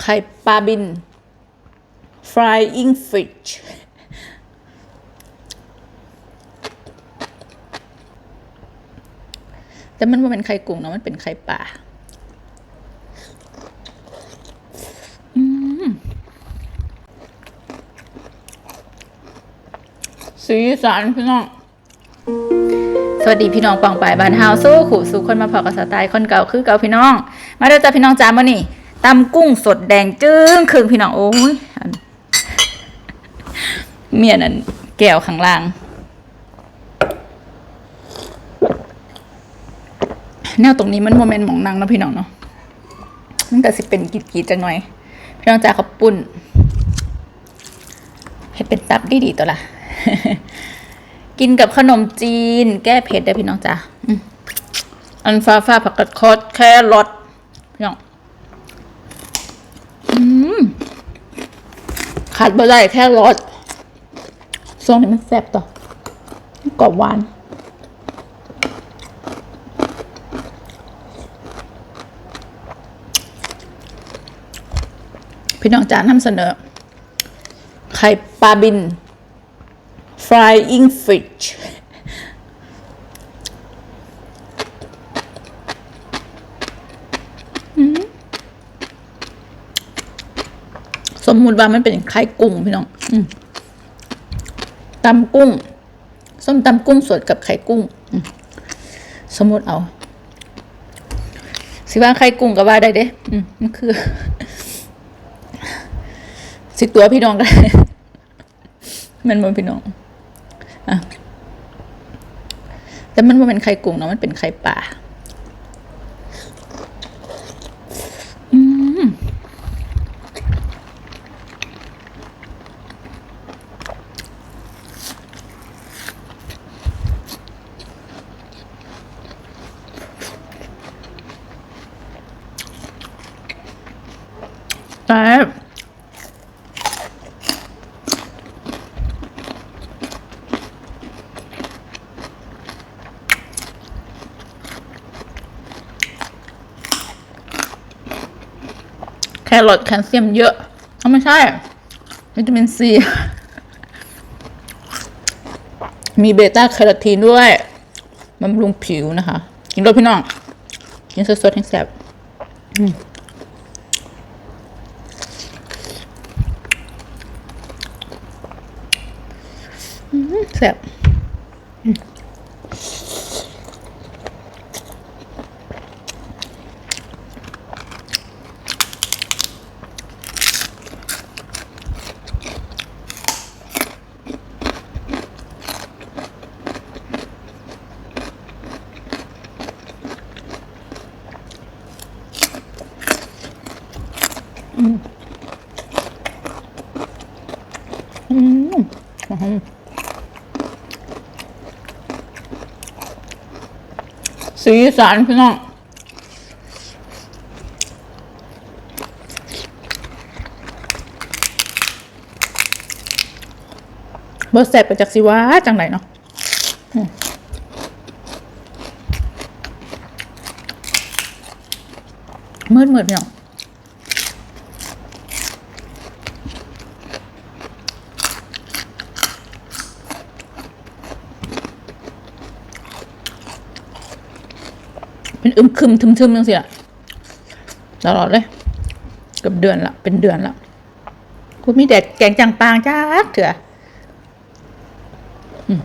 ไข่ปลาบิน frying fish แต่มันว่าเป็นไข่กุ้งเนอะมันเป็นไข่ปลาสีสันพี่น้อง สวัสดีพี่น้องปองปายบ้านเฮาสู้ขู่สู่คนมาพอกับสไตล์คนเก่าคือเก่าพี่น้อง มาเด้อจ้าพี่น้องจ้ามื้อนี้ ตำกุ้งสดแดงจึ้งครึ่งพี่น้องโอ้ยอันเมียนั่นแก้วข้างล่างแนวตรงนี้มันโมเมนต์หมองนังเนาะพี่น้องเนาะมันก็สิเป็นกีดๆจังหน่อย พี่น้องจ้าขาวปุ้นให้เป็นตับดีๆตัวละกินกับขนมจีน แก้เผ็ดได้พี่น้องจ้าอันฟ้าฟ้าผักกาดคอดแครอทพี่น้องอืม ขาดบ่ได้แค่รสช่วงนี้มันแซ่บต่อกรอบหวานพี่น้องจ๋านำเสนอ ไข่ปลาบิน frying fish อืมส มติว่ามันเป็นไข่กุ้งพี่น้องอมตำกุ้ง ส้มตำกุ้งสดกับไข่กุ้งมสมมติเอา สิว่าไข่กุ้งก็ว่าได้เด้อืมันคือ สิตัวพี่น้องกันมันมันพี่น้องอะแต่มันว่าเป็นไข่กุ้งเนาะมันเป็นไข่ปลา แต่แครอทแคลเซียมเยอะเอาไม่ใช่ วิตามินซี มีเบต้าแคโรทีนด้วยบำรุงผิวนะคะ กินด้วยพี่น้อง กินสดๆให้แซ่บอืมอืม แซ่บอืมอืม สีสันพี่น้องเบอร์แสบไปจากสิวะจังไหนเนาะอืมมืดมืดพี่น้อง อึมครึมทึมทึมจังสิล่ะตลอดเลยกับเดือนละเป็นเดือนละกูมีแดดแกงจังปางจ้าเถอะอืม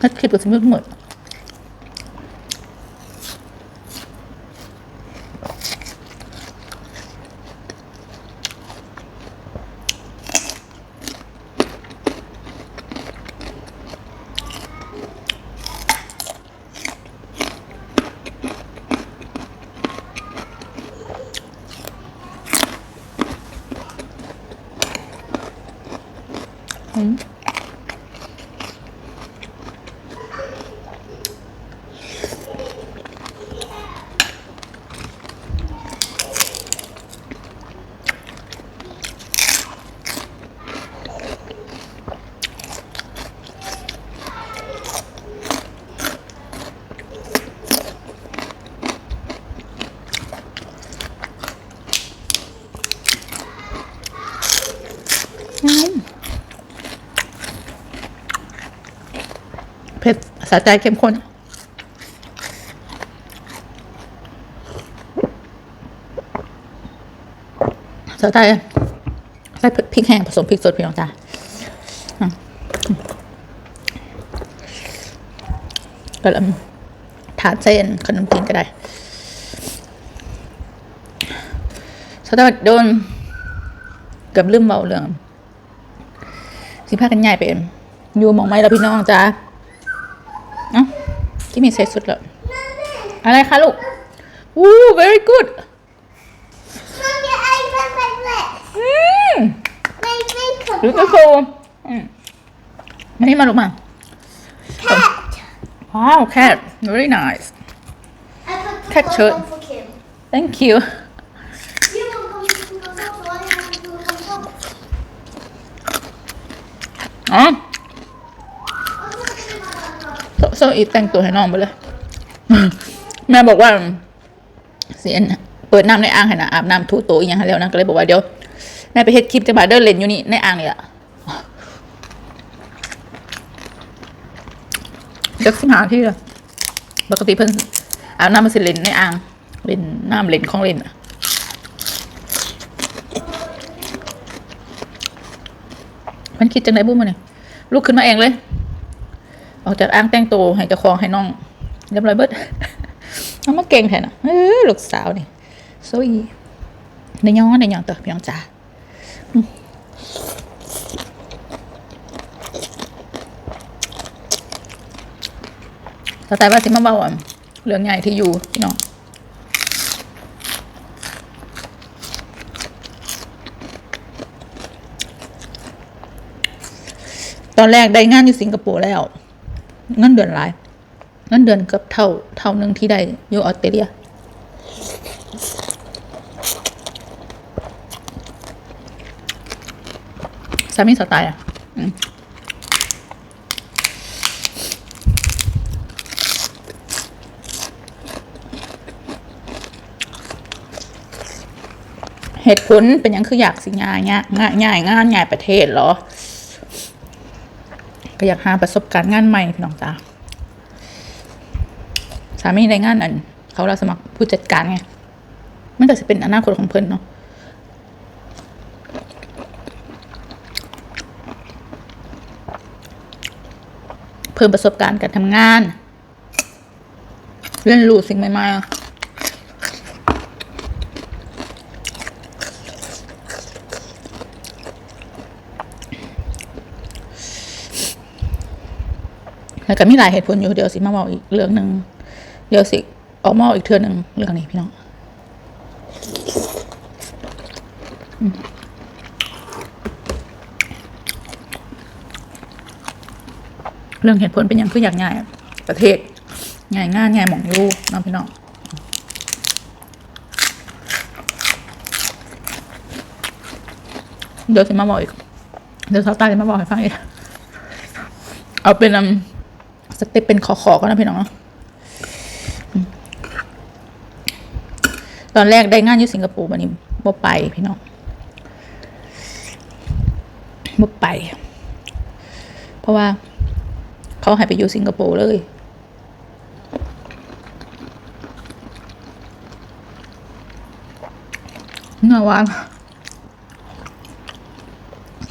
นัดคิดกับสมมติหมด home. สะใจเข้มข้นสะใจใส่พริกแห้งผสมพริกสดพี่น้องจ้าก็แล้วถาดเส้นขนมจีนก็ได้สะใจโดนเกับลืมเบาเรื่องสิพากันใหญ่เป็นอยู่มองไม้แล้วพี่น้องจ้า ที่มีเซตสุดแล้วอะไรคะลูกวู้ very good Mommy, I got my lips. อืม My makeup. ลูกก็คูอืมมานี่มาลูกมา Cat. ว้าว cat very nice I put the Cat purple shirt. for Kim. thank you You will โซอีแต่งตัวให้น้องไปเลย แม่บอกว่า เสียนเปิดน้ำในอ่างให้นะอาบน้ำทูโตอีกอย่างให้แล้วนะก็เลยบอกว่าเดี๋ยวแม่ไปเฮ็ดคลิปจะมาเดินเล่นอยู่นี่ในอ่างนี่แหละเด็กสิหาที่ละปกติเพิ่นอาบน้ำมาสิเล่นในอ่างเล่นน้ำเล่นของเล่นอะมันคิดจังไดบุ้มมาเนี่ยลุกขึ้นมาเองเลย ออกจากอ่างแต่งตัวให้เจ้าของให้น้องเรียบร้อยเบิดเอามาเก่งแทนอะเออลูกสาวนี่โซอีในย้อนในย้อนตัวพี่น้องจ๋าอืมต่อไปว่าสิมาเบาอะเรื่องใหญ่ที่อยู่พี่น้องตอนแรกได้งานอยู่สิงคโปร์แล้ว เงินเดือนหลายเงินเดือนเกือบเท่าเท่านึงที่ได้อยู่ออสเตรเลียสามีสไตล์อะเหตุผลเป็นยังคืออยากสิง่ายง่ายง่ายง่ายงานง่ายประเทศเหรอ ก็อยากหาประสบการณ์งานใหม่พี่น้องจ้าสามีในงานอัน เขาเราสมัครผู้จัดการไงมันก็จะเป็นอนาคตของเพิ่อนเนาะเพิ่มประสบการณ์การทำงาน เรียนรู้สิ่งใหม่ๆ แล้วก็มีหลายเหตุผลอยู่เดี๋ยวสิมาบอกอีกเรื่องหนึ่งเดี๋ยวสิออกมาบอกอีกเทือหนึ่งเรื่องนี้พี่น้องเรื่องเหตุผลเป็นอย่างคืออยากง่ายประเทศง่ายง่ายง่ายหมองยู่น้องพี่น้องเดี๋ยวสิมาบอกอีก เดี๋ยวสาวตายจะมาบอกให้ฟังอีก เอาเป็นอ สเต็ปเป็นขอขอๆก็นะพี่น้องเนาะตอนแรกได้งานอยู่สิงคโปร์บันนี้บ่ไปพี่น้องบ่ไป เพราะว่า เขาให้ไปอยู่สิงคโปร์เลยเนื้อวาน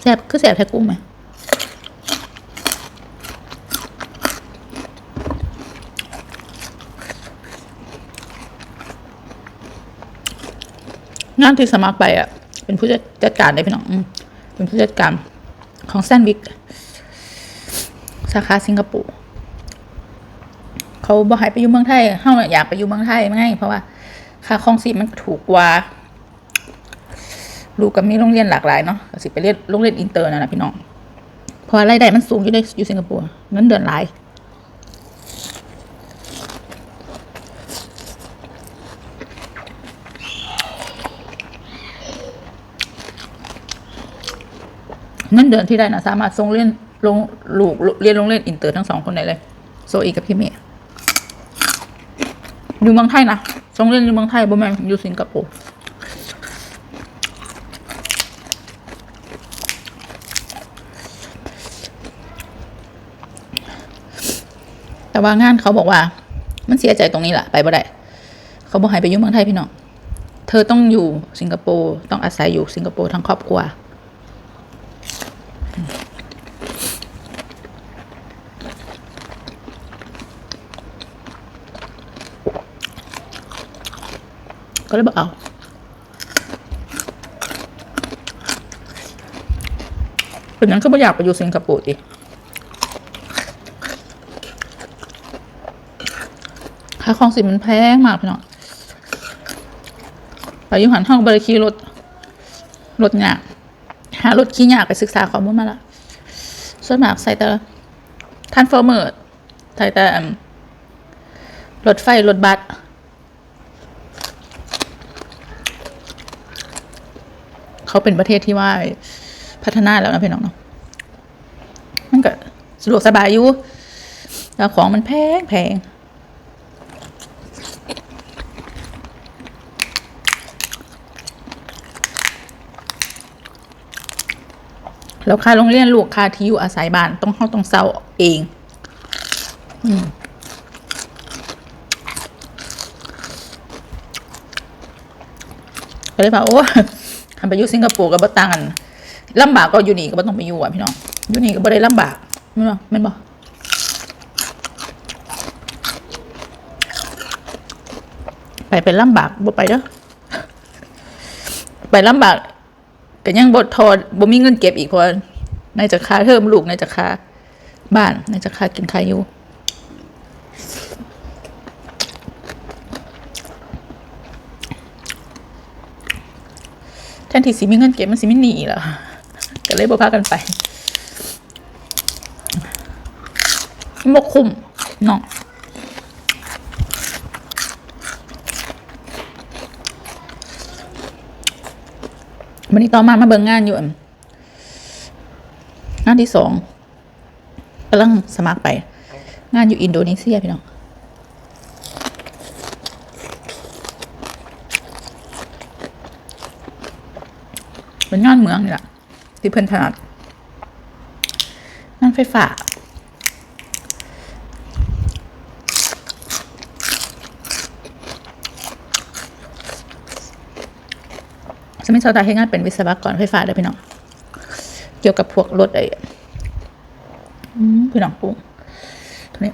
แซ่บคือแซ่บแท้กุ้งไหม งานที่สมัครไปอะ เป็นผู้จัดการได้พี่น้องเป็นผู้จัดการของแซนวิกสาขาสิงคโปร์เขาบอกให้ไปอยู่เมืองไทยเฮาอยากไปอยู่เมืองไทยไงเพราะว่า ค่าครองชีพมันถูกกว่าลูกก็มีโรงเรียนหลากหลายเนาะสิไปเรียนโรงเรียนอินเตอร์นั่นแหละพี่น้องเพราะรายได้มันสูงอยู่ได้อยู่สิงคโปร์เงินเดือนหลาย นเดือนที่ได้นะสามารถส่งเรียนลงลูกเรียนโรงเรียนอินเตอร์ทั้งสองคนได้เลย โซอีกับพี่เมย์อยู่เมืองไทยนะส่งเรียนอยู่เมืองไทยบ่แม่อยู่สิงคโปร์แต่แต่ว่างานเขาบอกว่า มันเสียใจตรงนี้แหละไปบ่ได้เขาบอกให้ไปอยู่เมืองไทยพี่น้องเธอต้องอยู่สิงคโปร์ต้องอาศัยอยู่สิงคโปร์ทั้งครอบครัว ก็เลยบอกเอาเป็นนั้นก็ไม่อยากไปอยู่สิงคโปร์ดิค่าครองสินมันแพงมากพี่น้องไปยุหันห้องบริคีรถรถหยากหารถขี้หยากไปศึกษาข้อมูลมาละส่วนมากใส่แต่ทันฟอร์เมอร์ใส่แต่รถไฟ รถบัส เขาเป็นประเทศที่ว่าพัฒนาแล้วนะพี่น้องเนาะมันก็สะดวกสบายอยู่แล้วของมันแพงแพงแล้วค่าโรงเรียนลูกค่าที่อยู่อาศัยบ้านต้องเข้าต้องเศร้าเองอืมก็เลยว่าโอ้ ทำไปอยู่สิงคโปร์กับบ่ต่างกันลำบากก็อยู่นี่ก็บ่ต้องไปอยู่อะพี่น้องอยู่นี่ก็บ่ได้ลำบากแม่นบ่แม่นบ่ไปเป็นลำบากบ่ไปเด้อไปลำบากก็ยังบ่ทอบ่มีเงินเก็บอีกเพราะว่าในจะค่าเทอมลูกในจะค่าบ้านในจะค่ากินค่าอยู่ นที่สิมีเงินเก็บมันสิมีหนีเหรอก็เลยบ่พากันไปมันบ่คุ้มเนาะวันนี้ต่อมามาเบิ่งงานอยู่อั่นงานที่สองกำลังสมัครไป งานอยู่อินโดนีเซียพี่น้อง เป็นงานเมืองนี่แหละที่เพิ่นถนัดงานไฟฟ้าสมัยสาตาให้งานเป็นวิศวกรไฟฟ้าได้พี่น้อง เกี่ยวกับพวกรถไอ้พี่น้องปรุงตัวนี้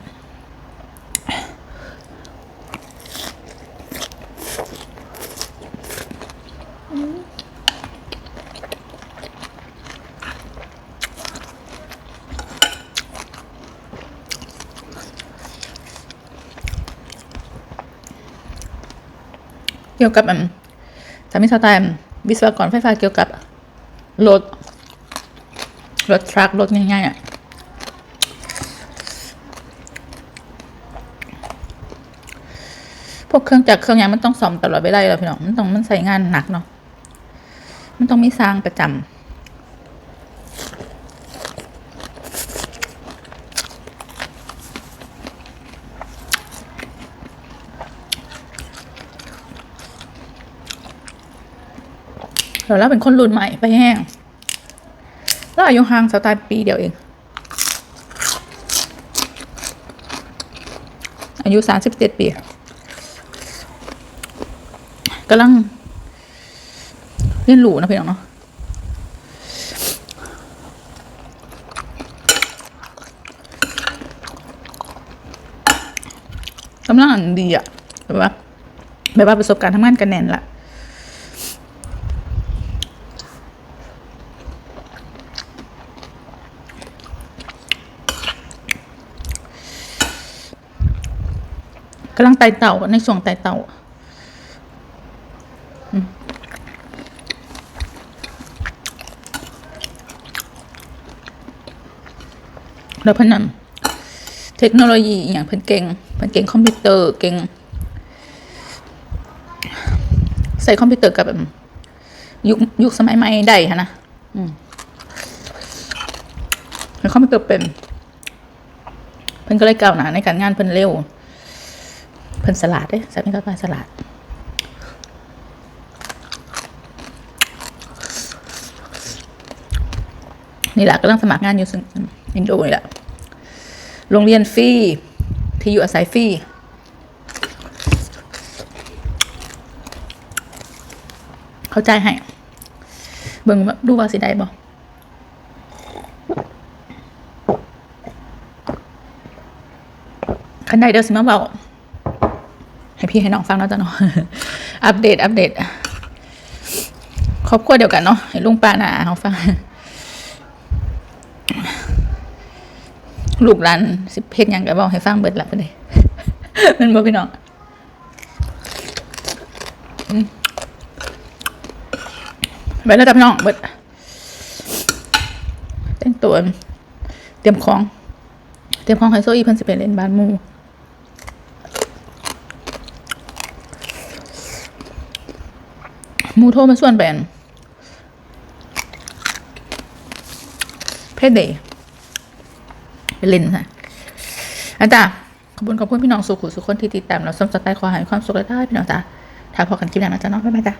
เกี่ยวกับอืมสามีสไตล์อืมวิศวกรไฟฟ้าเกี่ยวกับรถรถทรัครถง่ายๆอะพวกเครื่องจักรเครื่องยางมันต้องซ่อมตลอดเวลาอยู่แล้วพี่น้องมันต้องมันใส่งานหนักเนาะมันต้องมีสร้างประจำ เดี๋ยวเราเป็นคนรุ่นใหม่ไปแห้งเราอายุห่างสไตล์ปีเดียวเอง อายุสามสิบเจ็ดปีกำลังเรียนรู้นะพี่น้องเนาะกำลังดีอะแบบว่าแบบว่าประสบการณ์ทำงานกันแน่นละ กำลังไต่เต่าในช่วงไต่เต่าแล้วพนันเทคโนโลยีอย่างเพิ่นเก่งเพิ่นเก่งคอมพิวเตอร์เก่งใส่คอมพิวเตอร์กับแบบยุคยุคสมัยใหม่ได้ฮะนะอืมคอมพิวเตอร์เป็นเพิ่นก็เลยก้าวหน้าในการงานเพิ่นเร็ว เพิ่นสลัดเด้สามีก็ไปสลัดนี่แหละก็ต้องสมัครงานอยู่ซึ่งอินโดนี่แหละโรงเรียนฟรีที่อยู่อาศัยฟรีเข้าใจให้ เบิ่งดูว่าสิได้บ่คันใดเดี๋ยวสิมาเบา ให้พี่ให้น้องฟังแล้วจ้ะเนาะอัปเดตอัปเดตครอบครัวเดียวกันเนาะให้ลุงป้านาอาเขาฟังลูกหลานสิเพศยังก็บอกให้ฟังเบิดละไปเลยมันบ่พี่น้องไปแล้วจ้ะพี่น้องเบิดแต่งตัวเตรียมของ เตรียมของให้โซอีเพิ่นสิไปเล่นบ้านมู่ มู่โทมาส่วนแบนเพศเดย์ไปเล่นค่ะอาจารย์ขอบคุณขอบคุณพี่น้องสุขุสุขคนที่ติดตามเราสมสไตล์ขอใหายความสุขได้พี่น้องจ้าถ้าพอกันคลิปหน้านะจ๊ะน้องบ๊ายบายจ้า